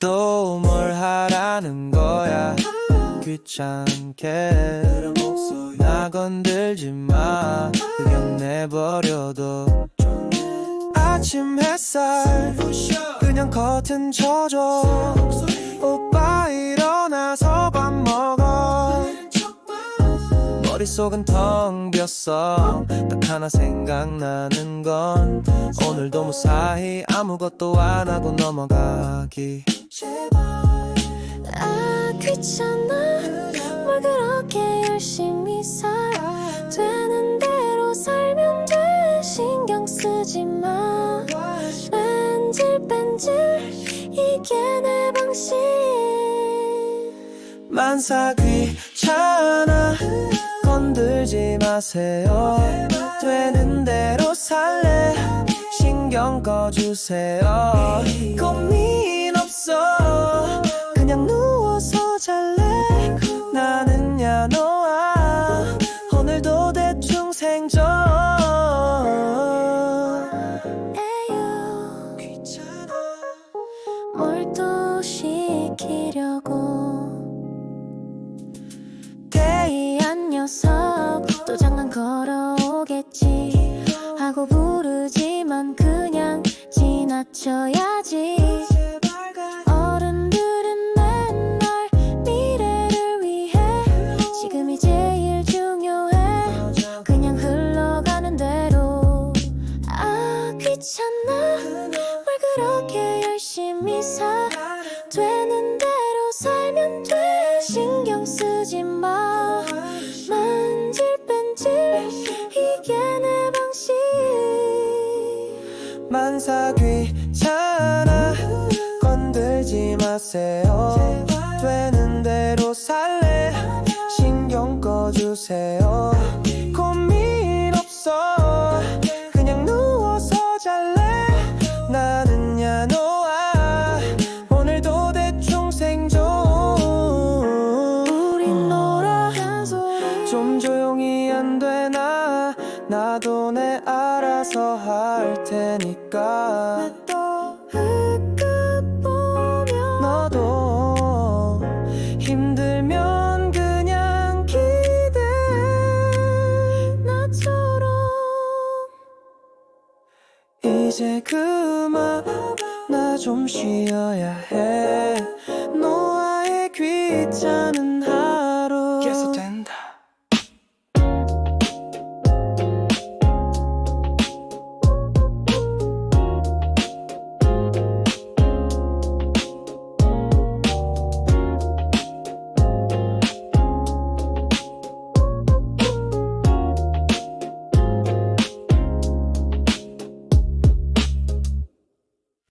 또 뭘 하라는 거야? 귀찮게 나 건들지 마. 그냥 내버려둬. 아침 햇살 그냥 커튼 쳐줘. 오빠 일어나서 밥 먹어. 머릿속은 텅 비었어. 딱 하나 생각나는 건 오늘도 무사히 아무것도 안 하고 넘어가기 아 귀찮아. 뭘 그렇게 열심히 살아 되는 대로 살면 돼. 신경 쓰지 마. 뺀질 뺀질 이게 내 방식. 만사 귀찮아. 건들지 마세요. 되는 대로 살래. 신경 꺼주세요. 고민 없어. 그냥 누워서 잘래. 나는야 너와 오늘도 대충 생존. 에휴 귀찮아. 뭘 또 시키려고. 대이한 녀석 또 장난 걸어오겠지. 하고 부르지만 그냥 지나쳐야지 열심히 살아 되는 대로 살면 돼. 신경 쓰지 마. 만질 뺀질 이게 내 방식. 만사 귀찮아. 건들지 마세요. 되는 대로 나 나도 내 알아서 할 테니까. 너도 힘들면 그냥 기대. 나처럼 이제 그만 나 좀 쉬어야 해. 너와의 귀찮은